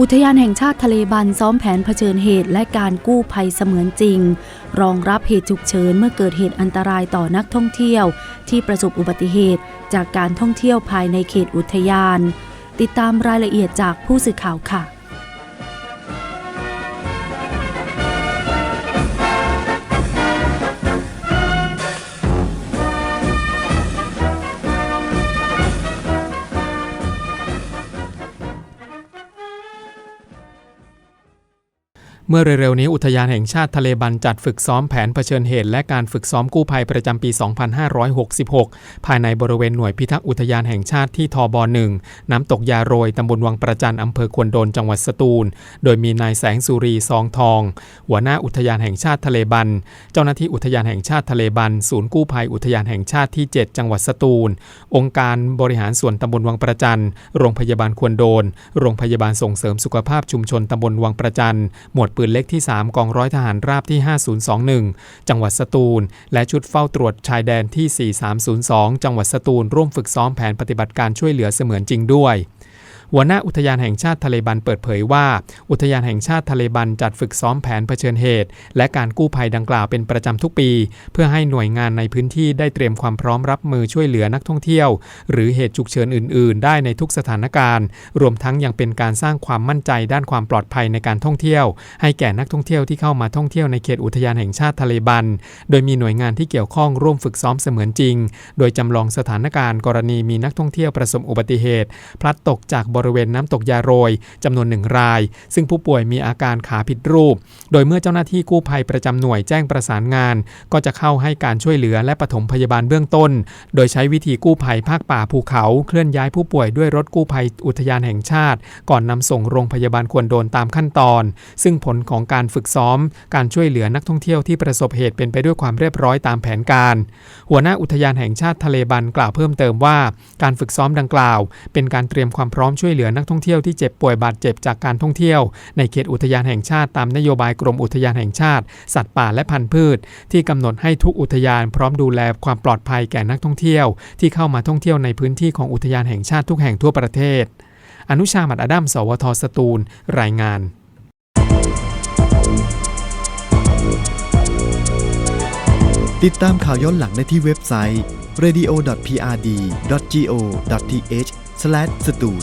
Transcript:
อุทยานแห่งชาติทะเลบันซ้อมแผนเผชิญเหตุและการกู้ภัยเสมือนจริง รองรับเหตุฉุกเฉินเมื่อเกิดเหตุอันตรายต่อนักท่องเที่ยว ที่ประสบอุบัติเหตุจากการท่องเที่ยวภายในเขตอุทยาน ติดตามรายละเอียดจากผู้สื่อข่าวค่ะ เมื่อเร็วๆนี้อุทยานแห่งชาติทะเลบันจัดฝึกซ้อมแผนเผชิญเหตุ และการฝึกซ้อมกู้ภัยประจำปี 2566 ภายในบริเวณหน่วยพิทักษ์อุทยานแห่งชาติที่ทบหนึ่งน้ำตกยาโรยตำบลวังประจันอำเภอควนโดนจังหวัดสตูล โดยมีนายแสงสุรีซองทอง หัวหน้าอุทยานแห่งชาติทะเลบัน เจ้าหน้าที่อุทยานแห่งชาติทะเลบัน ศูนย์กู้ภัยอุทยานแห่งชาติที่ 7 จังหวัดสตูล องค์การบริหารส่วนตำบลวังประจันโรงพยาบาลควนโดน โรงพยาบาลส่งเสริมสุขภาพชุมชนตำบลวังประจันหมวดปืนเล็กที่ 3 กองร้อยทหารราบที่ 5021 จังหวัดสตูล และชุดเฝ้าตรวจชายแดนที่ 4302 จังหวัดสตูล ร่วมฝึกซ้อมแผนปฏิบัติการช่วยเหลือเสมือนจริงด้วย หัวหน้าอุทยานแห่งชาติทะเลบันเปิดเผยว่า อุทยานแห่งชาติทะเลบันจัดฝึกซ้อมแผนเผชิญเหตุ และการกู้ภัยดังกล่าวเป็นประจำทุกปี เพื่อให้หน่วยงานในพื้นที่ได้เตรียมความพร้อมรับมือช่วยเหลือนักท่องเที่ยว หรือเหตุฉุกเฉินอื่น ๆ ได้ในทุกสถานการณ์ รวมทั้งยังเป็นการสร้างความมั่นใจด้านความปลอดภัยในการท่องเที่ยว ให้แก่นักท่องเที่ยวที่เข้ามาท่องเที่ยวในเขตอุทยานแห่งชาติทะเลบัน โดยมีหน่วยงานที่เกี่ยวข้องร่วมฝึกซ้อมเสมือนจริง โดยจำลองสถานการณ์กรณีมีนักท่องเที่ยวประสบอุบัติเหตุ พลัดตกจากบริเวณน้ำตกยาโรยจำนวนหนึ่งราย ซึ่งผู้ป่วยมีอาการขาผิดรูป โดยเมื่อเจ้าหน้าที่กู้ภัยประจำหน่วยแจ้งประสานงาน ก็จะเข้าให้การช่วยเหลือและปฐมพยาบาลเบื้องต้น โดยใช้วิธีกู้ภัยภาคป่าภูเขาเคลื่อนย้ายผู้ป่วยด้วยรถกู้ภัยอุทยานแห่งชาติ ก่อนนำส่งโรงพยาบาลควรโดนตามขั้นตอน ซึ่งผลของการฝึกซ้อม การช่วยเหลือนักท่องเที่ยวที่ประสบเหตุเป็นไปด้วยความเรียบร้อยตามแผนการ หัวหน้าอุทยานแห่งชาติทะเลบันกล่าวเพิ่มเติมว่า การฝึกซ้อมดังกล่าว เป็นการเตรียมความพร้อมช่วยวยเหลือนักท่องเที่ยวที่เจ็บป่วยบาดเจ็บจากการท่องเที่ยว ในเขตอุทยานแห่งชาติตามนโยบายกรมอุทยานแห่งชาติ สัตว์ป่าและพันธุ์พืช ที่กำหนดให้ทุกอุทยานพร้อมดูแลความปลอดภัยแก่นักท่องเที่ยว ที่เข้ามาท่องเที่ยวในพื้นที่ของอุทยานแห่งชาติทุกแห่งทั่วประเทศ อนุชาหมัดอดัมสวทสตูล รายงานติดตามข่าวย้อนหลังได้ที่เว็บไซต์ radio.prd.go.th/s ตูล